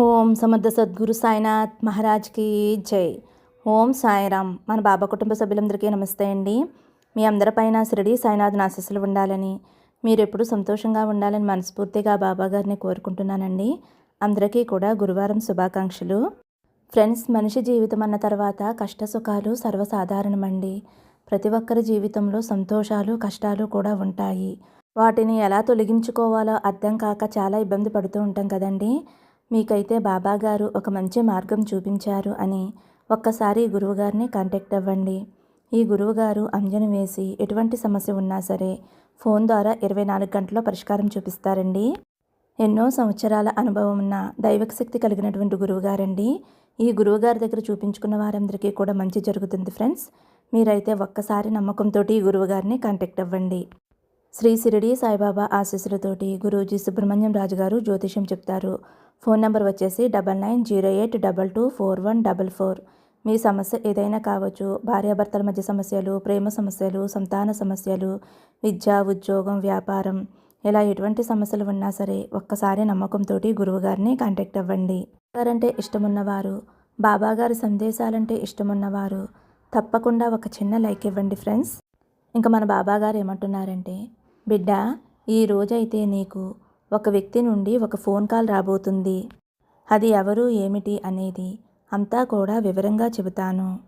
ఓం సమర్థ సద్గురు సాయినాథ్ మహారాజ్కి జై. ఓం సాయిరామ్. మన బాబా కుటుంబ సభ్యులందరికీ నమస్తే అండి. మీ అందరిపైన శిరడి సాయినాథ్ ఆశీస్సులు ఉండాలని మీరు ఎప్పుడూ సంతోషంగా ఉండాలని మనస్ఫూర్తిగా బాబా గారిని కోరుకుంటున్నానండి. అందరికీ కూడా గురువారం శుభాకాంక్షలు. ఫ్రెండ్స్ మనిషి జీవితం అన్న తర్వాత కష్ట సుఖాలు సర్వసాధారణమండి. ప్రతి ఒక్కరి జీవితంలో సంతోషాలు కష్టాలు కూడా ఉంటాయి. వాటిని ఎలా తొలగించుకోవాలో అర్థం కాక చాలా ఇబ్బంది పడుతూ ఉంటాం కదండీ. మీకైతే బాబా గారు ఒక మంచి మార్గం చూపించారు అని ఒక్కసారి గురువుగారిని కాంటాక్ట్ అవ్వండి. ఈ గురువుగారు అంజను వేసి ఎటువంటి సమస్య ఉన్నా సరే ఫోన్ ద్వారా ఇరవై నాలుగు గంటల్లో పరిష్కారం చూపిస్తారండి. ఎన్నో సంవత్సరాల అనుభవం ఉన్న దైవక శక్తి కలిగినటువంటి గురువుగారండి. ఈ గురువుగారి దగ్గర చూపించుకున్న వారందరికీ కూడా మంచి జరుగుతుంది ఫ్రెండ్స్. మీరైతే ఒక్కసారి నమ్మకంతో ఈ గురువుగారిని కాంటాక్ట్ అవ్వండి. శ్రీ సిరిడి సాయిబాబా ఆశీస్సులతోటి గురూజీ సుబ్రహ్మణ్యం రాజు గారు జ్యోతిష్యం చెప్తారు. ఫోన్ నెంబర్ వచ్చేసి double nine zero eight double two four one double four. మీ సమస్య ఏదైనా కావచ్చు భార్యాభర్తల మధ్య సమస్యలు ప్రేమ సమస్యలు సంతాన సమస్యలు విద్య ఉద్యోగం వ్యాపారం ఇలా ఎటువంటి సమస్యలు ఉన్నా సరే ఒక్కసారి నమ్మకంతో గురువుగారిని కాంటాక్ట్ అవ్వండి. గారంటే ఇష్టమున్నవారు బాబాగారి సందేశాలంటే ఇష్టమున్నవారు తప్పకుండా ఒక చిన్న లైక్ ఇవ్వండి ఫ్రెండ్స్. ఇంకా మన బాబాగారు ఏమంటున్నారంటే బిడ్డ ఈ రోజైతే నీకు ఒక వ్యక్తి నుండి ఒక ఫోన్ కాల్ రాబోతుంది. అది ఎవరు ఏమిటి అనేది అంతా కూడా వివరంగా చెబుతాను.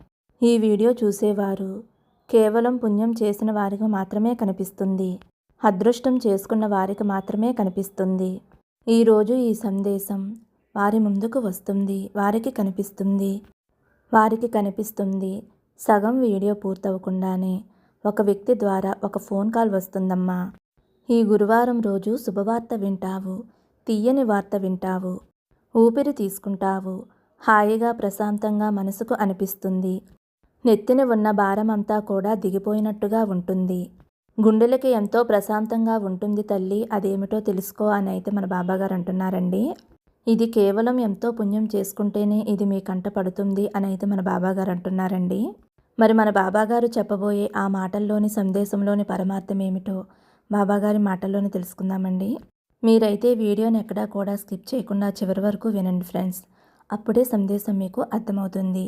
ఈ వీడియో చూసేవారు కేవలం పుణ్యం చేసిన వారికి మాత్రమే కనిపిస్తుంది. అదృష్టం చేసుకున్న వారికి మాత్రమే కనిపిస్తుంది. ఈరోజు ఈ సందేశం వారి ముందుకు వస్తుంది. వారికి కనిపిస్తుంది. వారికి కనిపిస్తుంది. సగం వీడియో పూర్తవకుండానే ఒక వ్యక్తి ద్వారా ఒక ఫోన్ కాల్ వస్తుందమ్మా. ఈ గురువారం రోజు శుభవార్త వింటావు తీయని వార్త వింటావు ఊపిరి తీసుకుంటావు హాయిగా ప్రశాంతంగా మనసుకు అనిపిస్తుంది. నెత్తిన ఉన్న భారం అంతా కూడా దిగిపోయినట్టుగా ఉంటుంది. గుండెలకి ఎంతో ప్రశాంతంగా ఉంటుంది తల్లి అదేమిటో తెలుసుకో అని అయితే మన బాబాగారు అంటున్నారండి. ఇది కేవలం ఎంతో పుణ్యం చేసుకుంటేనే ఇది మీ కంట పడుతుంది అని అయితే మన బాబాగారు అంటున్నారండి. మరి మన బాబాగారు చెప్పబోయే ఆ మాటల్లోని సందేశంలోని పరమార్థం ఏమిటో బాబాగారి మాటల్లోనే తెలుసుకుందామండి. మీరైతే వీడియోని ఎక్కడా కూడా స్కిప్ చేయకుండా చివరి వరకు వినండి ఫ్రెండ్స్. అప్పుడే సందేశం మీకు అర్థమవుతుంది.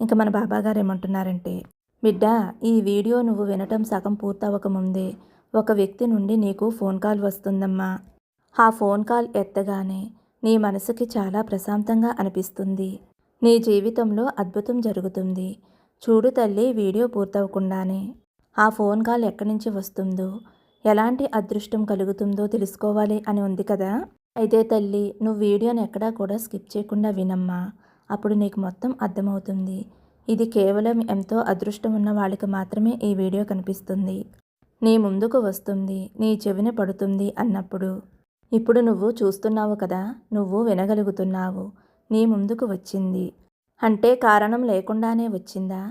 ఇంకా మన బాబాగారు ఏమంటున్నారంటే బిడ్డ ఈ వీడియో నువ్వు వినటం సగం పూర్తవకముందే ఒక వ్యక్తి నుండి నీకు ఫోన్ కాల్ వస్తుందమ్మా. ఆ ఫోన్ కాల్ ఎత్తగానే నీ మనసుకి చాలా ప్రశాంతంగా అనిపిస్తుంది. నీ జీవితంలో అద్భుతం జరుగుతుంది. చూడు తల్లి వీడియో పూర్తవకుండానే ఆ ఫోన్ కాల్ ఎక్కడి నుంచి వస్తుందో ఎలాంటి అదృష్టం కలుగుతుందో తెలుసుకోవాలి అని ఉంది కదా? అయితే తల్లి నువ్వు వీడియోని ఎక్కడా కూడా స్కిప్ చేయకుండా వినమ్మా. అప్పుడు నీకు మొత్తం అర్థమవుతుంది. ఇది కేవలం ఎంతో అదృష్టం ఉన్న వాళ్ళకి మాత్రమే ఈ వీడియో కనిపిస్తుంది. నీ ముందుకు వస్తుంది నీ చెవిన పడుతుంది అన్నప్పుడు. ఇప్పుడు నువ్వు చూస్తున్నావు కదా నువ్వు వినగలుగుతున్నావు. నీ ముందుకు వచ్చింది. అంటే కారణం లేకుండానే వచ్చిందా?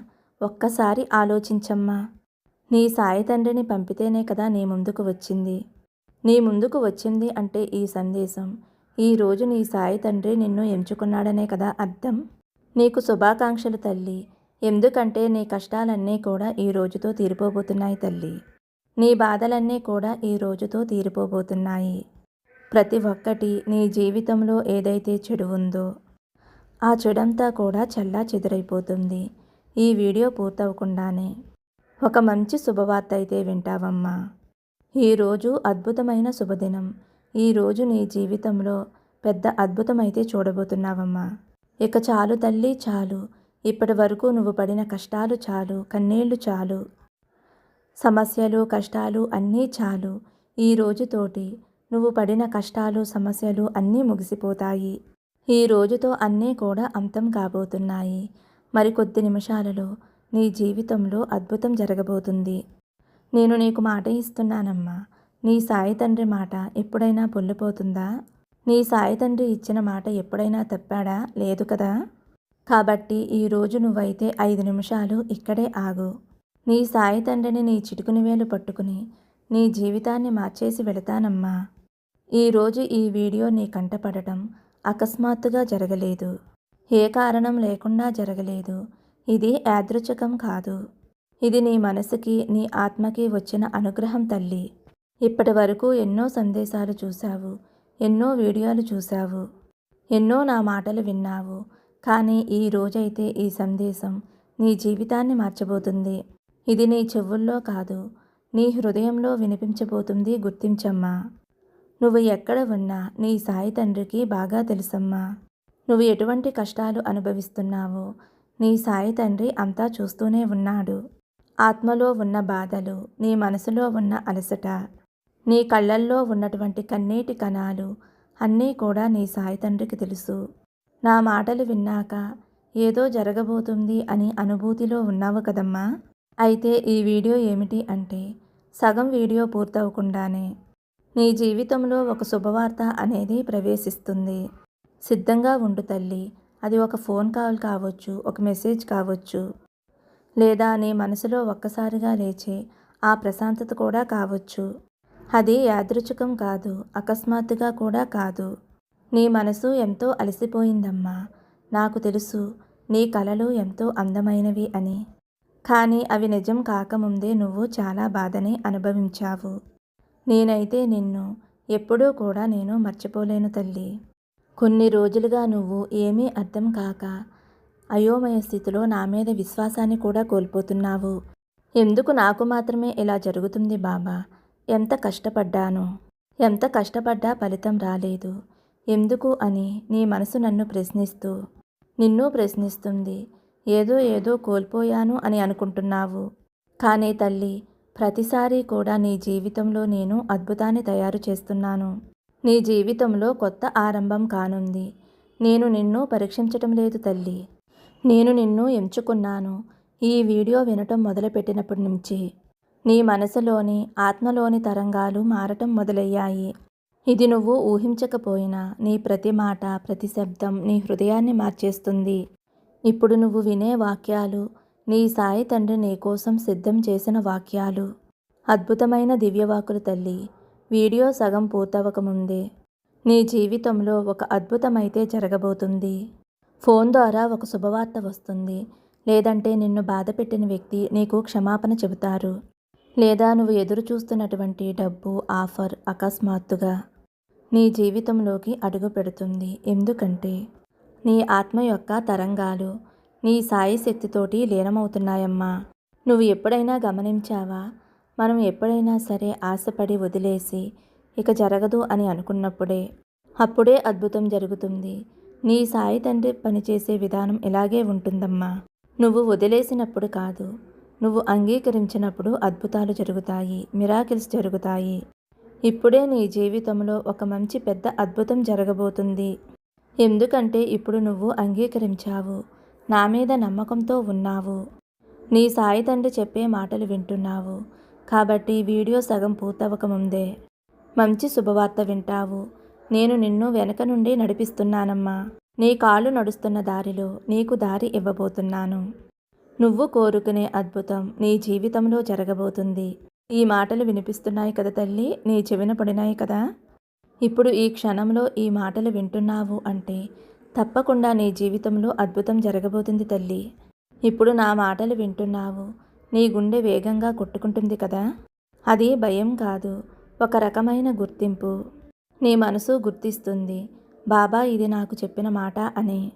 ఒక్కసారి ఆలోచించమ్మా. నీ సాయి తండ్రిని పంపితేనే కదా నీ ముందుకు వచ్చింది. నీ ముందుకు వచ్చింది అంటే ఈ సందేశం. ఈరోజు నీ సాయి తండ్రి నిన్ను ఎంచుకున్నాడనే కదా అర్థం? నీకు శుభాకాంక్షలు తల్లి. ఎందుకంటే నీ కష్టాలన్నీ కూడా ఈ రోజుతో తీరిపోబోతున్నాయి తల్లి. నీ బాధలన్నీ కూడా ఈ రోజుతో తీరిపోబోతున్నాయి. ప్రతి ఒక్కటి నీ జీవితంలో ఏదైతే చెడు ఉందో ఆ చెడంతా కూడా చల్లా చెదురైపోతుంది. ఈ వీడియో పూర్తవకుండానే. ఒక మంచి శుభవార్త అయితే వింటావమ్మా ఈరోజు అద్భుతమైన శుభదినం. ఈరోజు నీ జీవితంలో పెద్ద అద్భుతమైతే చూడబోతున్నావమ్మా. ఇక చాలు తల్లి చాలు. ఇప్పటి వరకు నువ్వు పడిన కష్టాలు చాలు కన్నీళ్ళు చాలు. సమస్యలు కష్టాలు అన్నీ చాలు. ఈ రోజుతోటి నువ్వు పడిన కష్టాలు సమస్యలు అన్నీ ముగిసిపోతాయి. ఈ రోజుతో అన్నీ కూడా అంతం కాబోతున్నాయి. మరికొద్ది నిమిషాలలో నీ జీవితంలో అద్భుతం జరగబోతుంది. నేను నీకు మాట ఇస్తున్నానమ్మా. నీ సాయి తండ్రి మాట ఎప్పుడైనా పొల్లిపోతుందా? నీ సాయి తండ్రి ఇచ్చిన మాట ఎప్పుడైనా తప్పాడా? లేదు కదా? కాబట్టి ఈరోజు నువ్వైతే ఐదు నిమిషాలు ఇక్కడే ఆగు. నీ సాయి తండ్రిని నీ చిటుకుని వేలు పట్టుకుని నీ జీవితాన్ని మార్చేసి వెళతానమ్మా. ఈరోజు ఈ వీడియో నీ కంటపడటం అకస్మాత్తుగా జరగలేదు. ఏ కారణం లేకుండా జరగలేదు. ఇది యాదృచ్ఛకం కాదు. ఇది నీ మనసుకి నీ ఆత్మకి వచ్చిన అనుగ్రహం తల్లి. ఇప్పటి వరకు ఎన్నో సందేశాలు చూశావు ఎన్నో వీడియోలు చూశావు ఎన్నో నా మాటలు విన్నావు. కానీ ఈ రోజైతే ఈ సందేశం నీ జీవితాన్ని మార్చబోతుంది. ఇది నీ చెవుల్లో కాదు నీ హృదయంలో వినిపించబోతుంది గుర్తించమ్మా. నువ్వు ఎక్కడ ఉన్నా నీ సాయి తండ్రికి బాగా తెలుసమ్మా. నువ్వు ఎటువంటి కష్టాలు అనుభవిస్తున్నావో నీ సాయి తండ్రి అంతా చూస్తూనే ఉన్నాడు. ఆత్మలో ఉన్న బాధలు నీ మనసులో ఉన్న అలసట నీ కళ్ళల్లో ఉన్నటువంటి కన్నీటి కణాలు అన్నీ కూడా నీ సాయి తండ్రికి తెలుసు. నా మాటలు విన్నాక ఏదో జరగబోతుంది అని అనుభూతిలో ఉన్నావు కదమ్మా. అయితే ఈ వీడియో ఏమిటి అంటే సగం వీడియో పూర్తవకుండానే నీ జీవితంలో ఒక శుభవార్త అనేది ప్రవేశిస్తుంది. సిద్ధంగా ఉండు తల్లి అది ఒక ఫోన్ కాల్ కావచ్చు ఒక మెసేజ్ కావచ్చు లేదా నీ మనసులో ఒక్కసారిగా లేచే ఆ ప్రశాంతత కూడా కావచ్చు. అది యాదృచ్ఛికం కాదు అకస్మాత్తుగా కూడా కాదు. నీ మనసు ఎంతో అలసిపోయిందమ్మా. నాకు తెలుసు నీ కలలు ఎంతో అందమైనవి అని. కానీ అవి నిజం కాకముందే నువ్వు చాలా బాధని అనుభవించావు. నేనైతే నిన్ను ఎప్పుడూ కూడా నేను మర్చిపోలేను తల్లి. కొన్ని రోజులుగా నువ్వు ఏమీ అర్థం కాక అయోమయ స్థితిలో నా మీద విశ్వాసాన్ని కూడా కోల్పోతున్నావు. ఎందుకు నాకు మాత్రమే ఇలా జరుగుతుంది బాబా? ఎంత కష్టపడ్డాను? ఎంత కష్టపడ్డా ఫలితం రాలేదు. ఎందుకు అని నీ మనసు నన్ను ప్రశ్నిస్తూ నిన్ను ప్రశ్నిస్తుంది. ఏదో ఏదో కోల్పోయాను అని అనుకుంటున్నావు. కానీ తల్లి ప్రతిసారి కూడా నీ జీవితంలో నేను అద్భుతాన్ని తయారు చేస్తున్నాను. నీ జీవితంలో కొత్త ఆరంభం కానుంది. నేను నిన్ను పరీక్షించటం లేదు తల్లి. నేను నిన్ను ఎంచుకున్నాను. ఈ వీడియో వినటం మొదలుపెట్టినప్పటి నుంచి నీ మనసులోని ఆత్మలోని తరంగాలు మారటం మొదలయ్యాయి. ఇది నువ్వు ఊహించకపోయినా నీ ప్రతి మాట ప్రతి శబ్దం నీ హృదయాన్ని మార్చేస్తుంది. ఇప్పుడు నువ్వు వినే వాక్యాలు నీ సాయి తండ్రి నీ కోసం సిద్ధం చేసిన వాక్యాలు. అద్భుతమైన దివ్యవాకులు తల్లి. వీడియో సగం పూర్తవకముందే నీ జీవితంలో ఒక అద్భుతమైతే జరగబోతుంది. ఫోన్ ద్వారా ఒక శుభవార్త వస్తుంది. లేదంటే నిన్ను బాధ పెట్టిన వ్యక్తి నీకు క్షమాపణ చెబుతారు. లేదా నువ్వు ఎదురు చూస్తున్నటువంటి డబ్బు ఆఫర్ అకస్మాత్తుగా నీ జీవితంలోకి అడుగు పెడుతుంది. ఎందుకంటే నీ ఆత్మ యొక్క తరంగాలు నీ సాయి శక్తితోటి లీనమవుతున్నాయమ్మా. నువ్వు ఎప్పుడైనా గమనించావా? మనం ఎప్పుడైనా సరే ఆశపడి వదిలేసి ఇక జరగదు అని అనుకున్నప్పుడే అప్పుడే అద్భుతం జరుగుతుంది. నీ సాయి తండ్రి పనిచేసే విధానం ఇలాగే ఉంటుందమ్మా. నువ్వు వదిలేసినప్పుడు కాదు నువ్వు అంగీకరించినప్పుడు అద్భుతాలు జరుగుతాయి మిరాకిల్స్ జరుగుతాయి. ఇప్పుడే నీ జీవితంలో ఒక మంచి పెద్ద అద్భుతం జరగబోతుంది. ఎందుకంటే ఇప్పుడు నువ్వు అంగీకరించావు నా మీద నమ్మకంతో ఉన్నావు. నీ సాయి తండ్రి చెప్పే మాటలు వింటున్నావు కాబట్టి వీడియో సగం పూర్తవకముందే మంచి శుభవార్త వింటావు. నేను నిన్ను వెనక నుండి నడిపిస్తున్నానమ్మా. నీ కాళ్ళు నడుస్తున్న దారిలో నీకు దారి ఇవ్వబోతున్నాను. నువ్వు కోరుకునే అద్భుతం నీ జీవితంలో జరగబోతుంది. ఈ మాటలు వినిపిస్తున్నాయి కదా తల్లి? నీ చెవిన పడినాయి కదా? ఇప్పుడు ఈ క్షణంలో ఈ మాటలు వింటున్నావు అంటే తప్పకుండా నీ జీవితంలో అద్భుతం జరగబోతుంది తల్లి. ఇప్పుడు నా మాటలు వింటున్నావు. నీ గుండె వేగంగా కొట్టుకుంటుంది కదా. అది భయం కాదు. ఒక రకమైన గుర్తింపు. నీ మనసు గుర్తిస్తుంది. బాబా ఇది నాకు చెప్పిన మాట అని.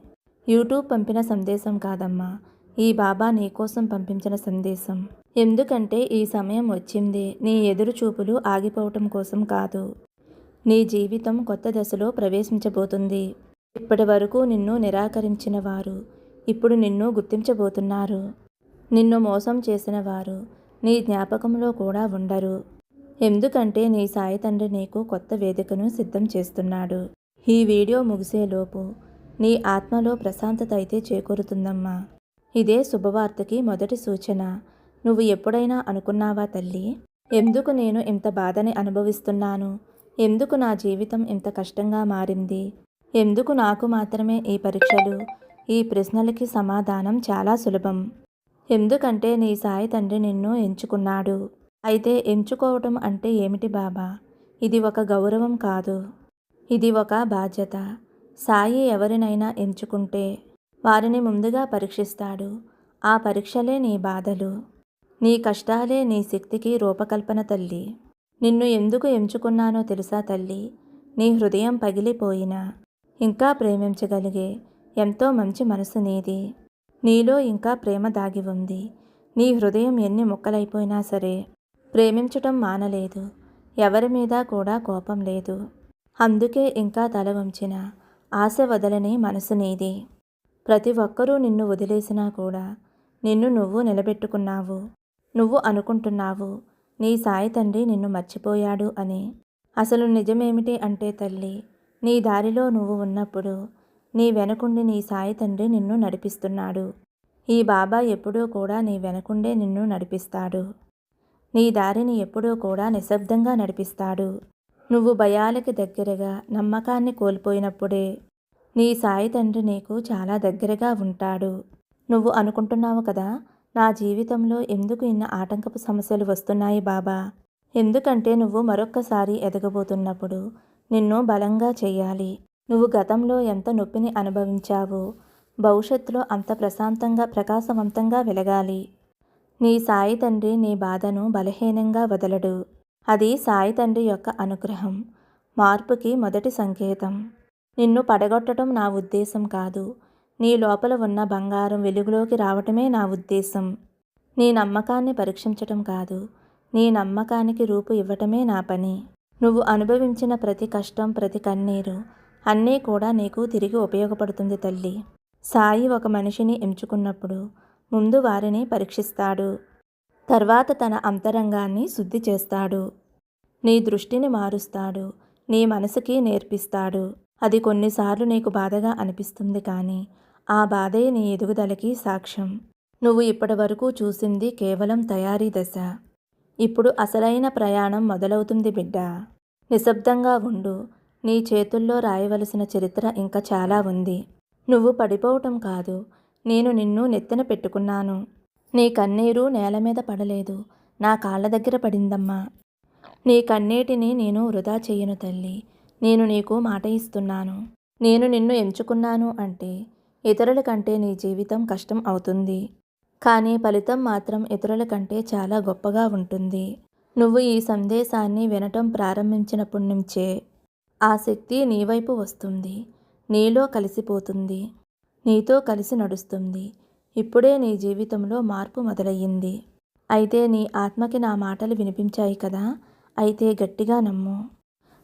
యూట్యూబ్ పంపిన సందేశం కాదమ్మా. ఈ బాబా నీకోసం పంపించిన సందేశం. ఎందుకంటే ఈ సమయం వచ్చింది. నీ ఎదురు చూపులు ఆగిపోవటం కోసం కాదు. నీ జీవితం కొత్త దశలో ప్రవేశించబోతుంది. ఇప్పటి వరకు నిన్ను నిరాకరించిన వారు ఇప్పుడు నిన్ను గుర్తించబోతున్నారు. నిన్ను మోసం చేసిన వారు నీ జ్ఞాపకంలో కూడా ఉండరు. ఎందుకంటే నీ సాయి తండ్రి నీకు కొత్త వేదికను సిద్ధం చేస్తున్నాడు. ఈ వీడియో ముగిసేలోపు నీ ఆత్మలో ప్రశాంతత అయితే చేకూరుతుందమ్మా. ఇదే శుభవార్తకి మొదటి సూచన. నువ్వు ఎప్పుడైనా అనుకున్నావా తల్లి? ఎందుకు నేను ఇంత బాధని అనుభవిస్తున్నాను? ఎందుకు నా జీవితం ఇంత కష్టంగా మారింది? ఎందుకు నాకు మాత్రమే ఈ పరీక్షలు ఈ ప్రశ్నలకి సమాధానం చాలా సులభం. ఎందుకంటే నీ సాయి తండ్రి నిన్ను ఎంచుకున్నాడు. అయితే ఎంచుకోవటం అంటే ఏమిటి బాబా? ఇది ఒక గౌరవం కాదు. ఇది ఒక బాధ్యత. సాయి ఎవరినైనా ఎంచుకుంటే వారిని ముందుగా పరీక్షిస్తాడు. ఆ పరీక్షలే నీ బాధలు. నీ కష్టాలే నీ శక్తికి రూపకల్పన తల్లి. నిన్ను ఎందుకు ఎంచుకున్నానో తెలుసా తల్లి? నీ హృదయం పగిలిపోయినా. ఇంకా ప్రేమించగలిగే ఎంతో మంచి మనసు నీది. నీలో ఇంకా ప్రేమ దాగి ఉంది. నీ హృదయం ఎన్ని ముక్కలైపోయినా సరే ప్రేమించటం మానలేదు. ఎవరి మీద కూడా కోపం లేదు. అందుకే ఇంకా తల వంచిన ఆశ వదలని మనసు నీది. ప్రతి ఒక్కరూ నిన్ను వదిలేసినా కూడా నిన్ను నువ్వు నిలబెట్టుకున్నావు. నువ్వు అనుకుంటున్నావు నీ సాయి తండ్రి నిన్ను మర్చిపోయాడు అని. అసలు నిజమేమిటి అంటే తల్లి నీ దారిలో నువ్వు ఉన్నప్పుడు నీ వెనకుండి నీ సాయి తండ్రి నిన్ను నడిపిస్తున్నాడు. ఈ బాబా ఎప్పుడూ కూడా నీ వెనకుండే నిన్ను నడిపిస్తాడు. నీ దారిని ఎప్పుడూ కూడా నిశ్శబ్దంగా నడిపిస్తాడు. నువ్వు భయాలకి దగ్గరగా నమ్మకాన్ని కోల్పోయినప్పుడే నీ సాయి తండ్రి నీకు చాలా దగ్గరగా ఉంటాడు. నువ్వు అనుకుంటున్నావు కదా నా జీవితంలో ఎందుకు ఇన్న ఆటంకపు సమస్యలు వస్తున్నాయి బాబా? ఎందుకంటే నువ్వు మరొక్కసారి ఎదగబోతున్నప్పుడు నిన్ను బలంగా చెయ్యాలి నువ్వు గతంలో ఎంత నొప్పిని అనుభవించావో భవిష్యత్తులో అంత ప్రశాంతంగా ప్రకాశవంతంగా వెలగాలి. నీ సాయి తండ్రి నీ బాధను బలహీనంగా వదలడు. అది సాయి తండ్రి యొక్క అనుగ్రహం మార్పుకి మొదటి సంకేతం. నిన్ను పడగొట్టడం నా ఉద్దేశం కాదు. నీ లోపల ఉన్న బంగారం వెలుగులోకి రావటమే నా ఉద్దేశం. నీ నమ్మకాన్ని పరీక్షించటం కాదు. నీ నమ్మకానికి రూపు ఇవ్వటమే నా పని. నువ్వు అనుభవించిన ప్రతి కష్టం ప్రతి కన్నీరు అన్నీ కూడా నీకు తిరిగి ఉపయోగపడుతుంది తల్లి. సాయి ఒక మనిషిని ఎంచుకున్నప్పుడు ముందు వారిని పరీక్షిస్తాడు. తర్వాత తన అంతరంగాన్ని శుద్ధి చేస్తాడు. నీ దృష్టిని మారుస్తాడు. నీ మనసుకి నేర్పిస్తాడు. అది కొన్నిసార్లు నీకు బాధగా అనిపిస్తుంది కానీ ఆ బాధే నీ ఎదుగుదలకి సాక్ష్యం. నువ్వు ఇప్పటివరకు చూసింది కేవలం తయారీ దశ. ఇప్పుడు అసలైన ప్రయాణం మొదలవుతుంది బిడ్డ. నిశ్శబ్దంగా ఉండు. నీ చేతుల్లో రాయవలసిన చరిత్ర ఇంకా చాలా ఉంది. నువ్వు పడిపోవటం కాదు. నేను నిన్ను నెత్తిన పెట్టుకున్నాను. నీ కన్నీరు నేల మీద పడలేదు. నా కాళ్ళ దగ్గర పడిందమ్మా. నీ కన్నీటిని నేను వృధా చెయ్యను తల్లి. నేను నీకు మాట ఇస్తున్నాను. నేను నిన్ను ఎంచుకున్నాను అంటే ఇతరుల కంటే నీ జీవితం కష్టం అవుతుంది. కానీ ఫలితం మాత్రం ఇతరుల కంటే చాలా గొప్పగా ఉంటుంది. నువ్వు ఈ సందేశాన్ని వినటం ప్రారంభించినప్పటి నుంచే ఆ శక్తి నీవైపు వస్తుంది. నీలో కలిసిపోతుంది. నీతో కలిసి నడుస్తుంది. ఇప్పుడే నీ జీవితంలో మార్పు మొదలయ్యింది. అయితే నీ ఆత్మకి నా మాటలు వినిపించాయి కదా. అయితే గట్టిగా నమ్ము.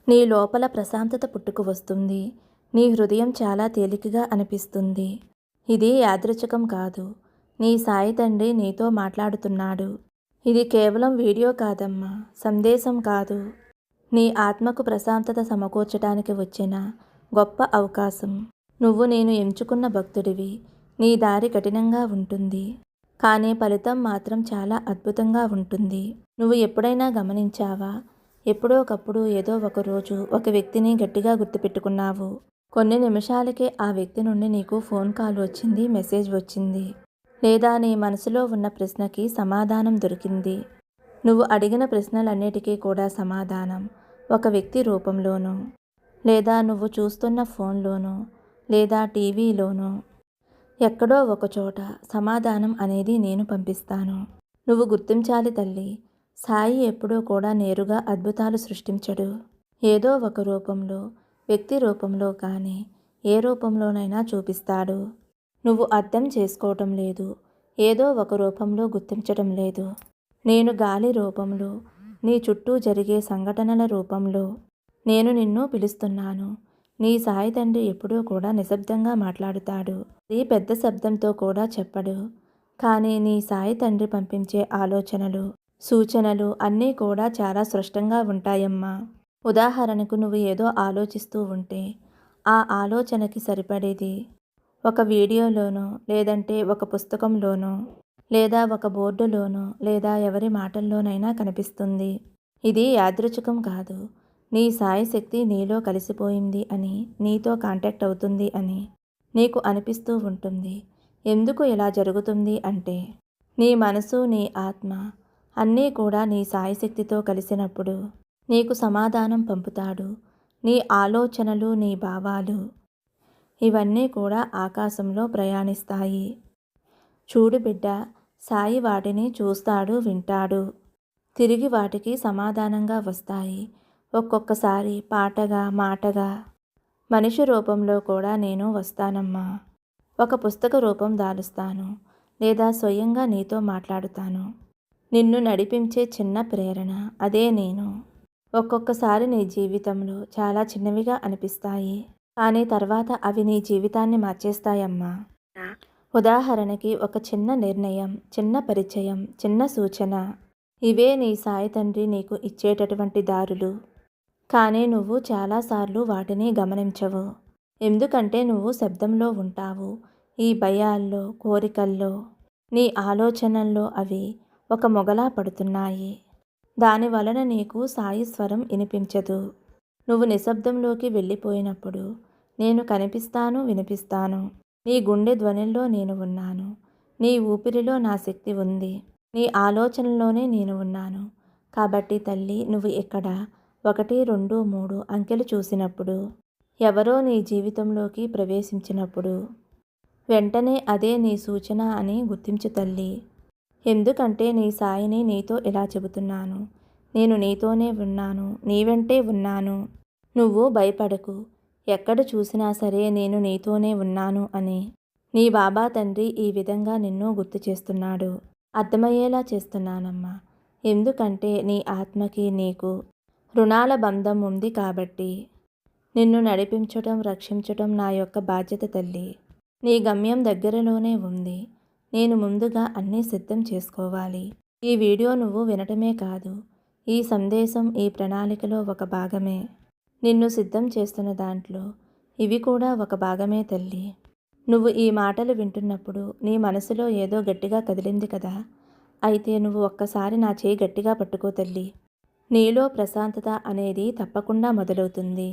నీ లోపల ప్రశాంతత పుట్టుకు వస్తుంది. నీ హృదయం చాలా తేలికగా అనిపిస్తుంది. ఇది యాదృచ్ఛికం కాదు. నీ సాయి తండ్రి నీతో మాట్లాడుతున్నాడు. ఇది కేవలం వీడియో కాదమ్మా. సందేశం కాదు. నీ ఆత్మకు ప్రశాంతత సమకూర్చడానికి వచ్చిన గొప్ప అవకాశం. నువ్వు నేను ఎంచుకున్న భక్తుడివి. నీ దారి కఠినంగా ఉంటుంది. కానీ ఫలితం మాత్రం చాలా అద్భుతంగా ఉంటుంది. నువ్వు ఎప్పుడైనా గమనించావా? ఎప్పుడో ఒకప్పుడు ఏదో ఒక రోజు ఒక వ్యక్తిని గట్టిగా గుర్తుపెట్టుకున్నావు. కొన్ని నిమిషాలకే ఆ వ్యక్తి నుండి నీకు ఫోన్ కాల్ వచ్చింది మెసేజ్ వచ్చింది. లేదా నీ మనసులో ఉన్న ప్రశ్నకి సమాధానం దొరికింది. నువ్వు అడిగిన ప్రశ్నలన్నిటికీ కూడా సమాధానం. ఒక వ్యక్తి రూపంలోనూ లేదా నువ్వు చూస్తున్న ఫోన్లోనూ లేదా టీవీలోనూ ఎక్కడో ఒకచోట సమాధానం అనేది నేను పంపిస్తాను. నువ్వు గుర్తించాలి తల్లి సాయి ఎప్పుడూ కూడా నేరుగా అద్భుతాలు సృష్టించడు. ఏదో ఒక రూపంలో వ్యక్తి రూపంలో కానీ ఏ రూపంలోనైనా చూపిస్తాడు. నువ్వు అర్థం చేసుకోవటం లేదు ఏదో ఒక రూపంలో గుర్తించటం లేదు. నేను గాలి రూపంలో నీ చుట్టూ జరిగే సంఘటనల రూపంలో నేను నిన్ను పిలుస్తున్నాను. నీ సాయి తండ్రి ఎప్పుడూ కూడా నిశ్శబ్దంగా మాట్లాడుతాడు. అది పెద్ద శబ్దంతో కూడా చెప్పడు. కానీ నీ సాయి తండ్రి పంపించే ఆలోచనలు సూచనలు అన్నీ కూడా చాలా స్పష్టంగా ఉంటాయమ్మా. ఉదాహరణకు నువ్వు ఏదో ఆలోచిస్తూ ఉంటే ఆ ఆలోచనకి సరిపడేది ఒక వీడియోలోనో లేదంటే ఒక పుస్తకంలోనో లేదా ఒక బోర్డులోనో లేదా ఎవరి మాటల్లోనైనా కనిపిస్తుంది. ఇది యాదృచ్ఛికం కాదు. నీ సాయి శక్తి నీలో కలిసిపోయింది అని నీతో కాంటాక్ట్ అవుతుంది అని నీకు అనిపిస్తూ ఉంటుంది. ఎందుకు ఇలా జరుగుతుంది అంటే నీ మనసు నీ ఆత్మ అన్నీ కూడా నీ సాయి శక్తితో కలిసినప్పుడు నీకు సమాధానం పంపుతాడు. నీ ఆలోచనలు నీ భావాలు ఇవన్నీ కూడా ఆకాశంలో ప్రయాణిస్తాయి. చూడు బిడ్డ సాయి వాటిని చూస్తాడు వింటాడు. తిరిగి వాటికి సమాధానంగా వస్తాయి. ఒక్కొక్కసారి పాటగా మాటగా. మనిషి రూపంలో కూడా నేను వస్తానమ్మా. ఒక పుస్తక రూపం దాలుస్తాను లేదా స్వయంగా నీతో మాట్లాడుతాను. నిన్ను నడిపించే చిన్న ప్రేరణ అదే నేను. ఒక్కొక్కసారి నీ జీవితంలో చాలా చిన్నవిగా అనిపిస్తాయి. కానీ తర్వాత అవి నీ జీవితాన్ని మార్చేస్తాయమ్మా. ఉదాహరణకి ఒక చిన్న నిర్ణయం చిన్న పరిచయం చిన్న సూచన. ఇవే నీ సాయి తండ్రి నీకు ఇచ్చేటటువంటి దారులు. కానీ నువ్వు చాలాసార్లు వాటిని గమనించవు. ఎందుకంటే నువ్వు శబ్దంలో ఉంటావు ఈ భయాల్లో కోరికల్లో. నీ ఆలోచనల్లో అవి ఒక మొగలా పడుతున్నాయి. దాని వలన నీకు సాయి స్వరం వినిపించదు. నువ్వు నిశ్శబ్దంలోకి వెళ్ళిపోయినప్పుడు నేను కనిపిస్తాను వినిపిస్తాను. నీ గుండె ధ్వనిలో నేను ఉన్నాను. నీ ఊపిరిలో నా శక్తి ఉంది. నీ ఆలోచనలోనే నేను ఉన్నాను. కాబట్టి తల్లి నువ్వు ఇక్కడ ఒకటి రెండు మూడు అంకెలు చూసినప్పుడు. ఎవరో నీ జీవితంలోకి ప్రవేశించినప్పుడు. వెంటనే అదే నీ సూచన అని గుర్తించు తల్లి. ఎందుకంటే నీ సాయిని నీతో ఇలా చెబుతున్నాను. నేను నీతోనే ఉన్నాను. నీ వెంటే ఉన్నాను. నువ్వు భయపడకు. ఎక్కడ చూసినా సరే నేను నీతోనే ఉన్నాను అని. నీ బాబా తండ్రి ఈ విధంగా నిన్ను గుర్తు చేస్తున్నాడు. అర్థమయ్యేలా చేస్తున్నానమ్మా. ఎందుకంటే నీ ఆత్మకి నీకు రుణాల బంధం ఉంది కాబట్టి. నిన్ను నడిపించటం రక్షించటం నా యొక్క బాధ్యత తల్లి. నీ గమ్యం దగ్గరలోనే ఉంది. నేను ముందుగా అన్నీ సిద్ధం చేసుకోవాలి. ఈ వీడియో నువ్వు వినటమే కాదు. ఈ సందేశం ఈ ప్రణాళికలో ఒక భాగమే. నిన్ను సిద్ధం చేస్తున్న దాంట్లో ఇవి కూడా ఒక భాగమే తల్లి. నువ్వు ఈ మాటలు వింటున్నప్పుడు నీ మనసులో ఏదో గట్టిగా కదిలింది కదా. అయితే నువ్వు ఒక్కసారి నా చేయి గట్టిగా పట్టుకో తల్లి. నీలో ప్రశాంతత అనేది తప్పకుండా మొదలవుతుంది.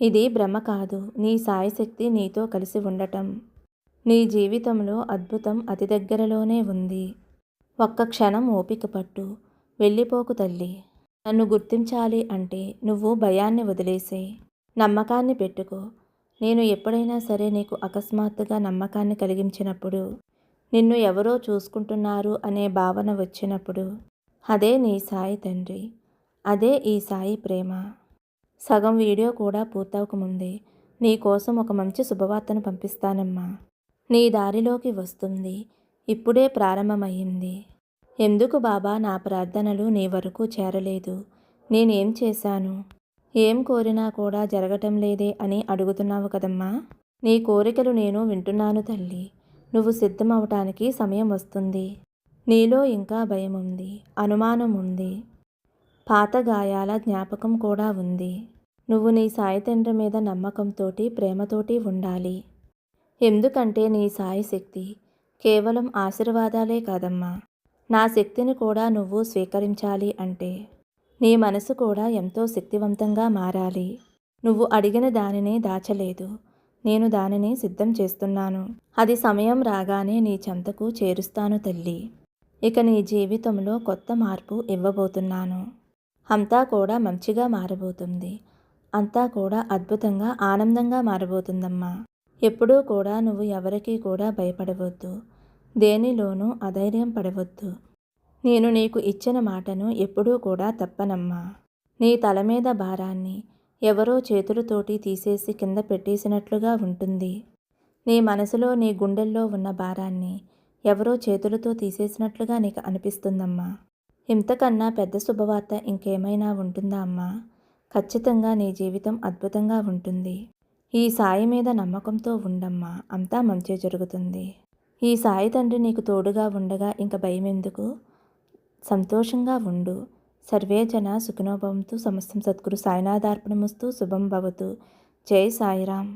ఇది భ్రమ కాదు. నీ సాయశక్తి నీతో కలిసి ఉండటం. నీ జీవితంలో అద్భుతం అతి దగ్గరలోనే ఉంది. ఒక్క క్షణం ఓపిక పట్టు. వెళ్ళిపోకు తల్లి. నన్ను గుర్తించాలి అంటే నువ్వు భయాన్ని వదిలేసే. నమ్మకాన్ని పెట్టుకో. నేను ఎప్పుడైనా సరే నీకు అకస్మాత్తుగా నమ్మకాన్ని కలిగించినప్పుడు నిన్ను ఎవరో చూసుకుంటున్నారు అనే భావన వచ్చినప్పుడు అదే నీ సాయి తండ్రి అదే ఈ సాయి ప్రేమ. సగం వీడియో కూడా పూర్తవకముందే నీ కోసం ఒక మంచి శుభవార్తను పంపిస్తానమ్మా. నీ దారిలోకి వస్తుంది. ఇప్పుడే ప్రారంభమయ్యింది. ఎందుకు బాబా నా ప్రార్థనలు నీ వరకు చేరలేదు? నేనేం చేశాను? ఏం కోరినా కూడా జరగటం లేదే అని అడుగుతున్నావు కదమ్మా. నీ కోరికలు నేను వింటున్నాను తల్లి. నువ్వు సిద్ధమవటానికి సమయం వస్తుంది. నీలో ఇంకా భయం ఉంది అనుమానం ఉంది పాత గాయాల జ్ఞాపకం కూడా ఉంది. నువ్వు నీ సాయి తండ్రి మీద నమ్మకంతోటి ప్రేమతోటి ఉండాలి. ఎందుకంటే నీ సాయి శక్తి కేవలం ఆశీర్వాదాలే కాదమ్మా. నా శక్తిని కూడా నువ్వు స్వీకరించాలి అంటే నీ మనసు కూడా ఎంతో శక్తివంతంగా మారాలి. నువ్వు అడిగిన దానిని దాచలేదు. నేను దానిని సిద్ధం చేస్తున్నాను. అది సమయం రాగానే నీ చెంతకు చేరుస్తాను తల్లి. ఇక నీ జీవితంలో కొత్త మార్పు ఇవ్వబోతున్నాను. అంతా కూడా మంచిగా మారబోతుంది. అంతా కూడా అద్భుతంగా ఆనందంగా మారబోతుందమ్మా. ఎప్పుడూ కూడా నువ్వు ఎవరికీ కూడా భయపడవద్దు. దేనిలోనూ అధైర్యం పడవద్దు. నేను నీకు ఇచ్చిన మాటను ఎప్పుడూ కూడా తప్పనమ్మా. నీ తల మీద భారాన్ని ఎవరో చేతులతోటి తీసేసి కింద పెట్టేసినట్లుగా ఉంటుంది. నీ మనసులో నీ గుండెల్లో ఉన్న భారాన్ని ఎవరో చేతులతో తీసేసినట్లుగా నీకు అనిపిస్తుందమ్మా. ఇంతకన్నా పెద్ద శుభవార్త ఇంకేమైనా ఉంటుందా అమ్మా? ఖచ్చితంగా నీ జీవితం అద్భుతంగా ఉంటుంది. ఈ సాయి మీద నమ్మకంతో ఉండమ్మా. అంతా మంచి జరుగుతుంది. ఈ సాయి తండ్రి నీకు తోడుగా ఉండగా ఇంక భయం ఎందుకు సంతోషంగా ఉండు. సర్వే జన సుఖనోభవంతు సమస్తం సద్గురు సాయినాథార్పణముస్తూ శుభం భవతు. జై సాయిరామ్.